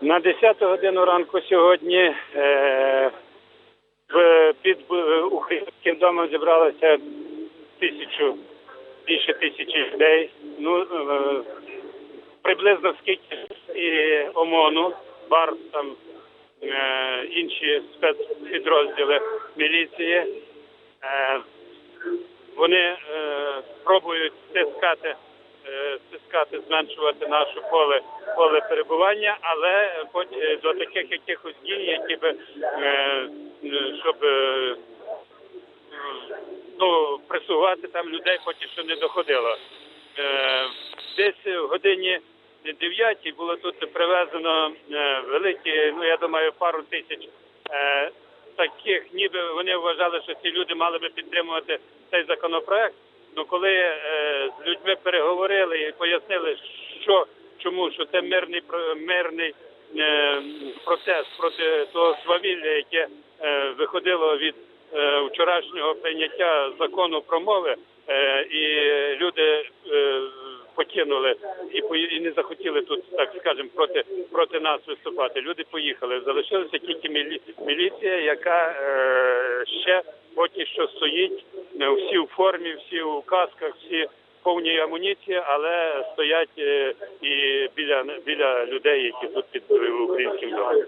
На 10 годину ранку сьогодні е, під е, українським домом зібралося тисячу, більше тисячі людей. Ну, е, приблизно скільки і ОМОНу, БАР, там, е, інші спецпідрозділи міліції. Е, вони е, пробують стискати, стискати, зменшувати наше поле, поле перебування, але потім е, до таких якихось дій, які би е, е, щоб е, ну, пресувати там людей, поки що не доходило. Е, десь в годині 9 було тут привезено е, великі, ну я думаю, пару тисяч е, таких, ніби вони вважали, що ці люди мали би підтримувати цей законопроект. Ну коли е, з людьми переговорили і пояснили, що чому, що це мирний мирний е, протест проти того свавілля, яке е, виходило від е, вчорашнього прийняття закону про мови, е, і люди е, покинули і, пої- і не захотіли тут, так скажемо, проти проти нас виступати. Люди поїхали. Залишилася тільки мілі, міліція, яка е, ще поки що стоїть. е, Всі в формі, всі у касках, всі в повній амуніції, але стоять е, і біля біля людей, які тут під українським домом.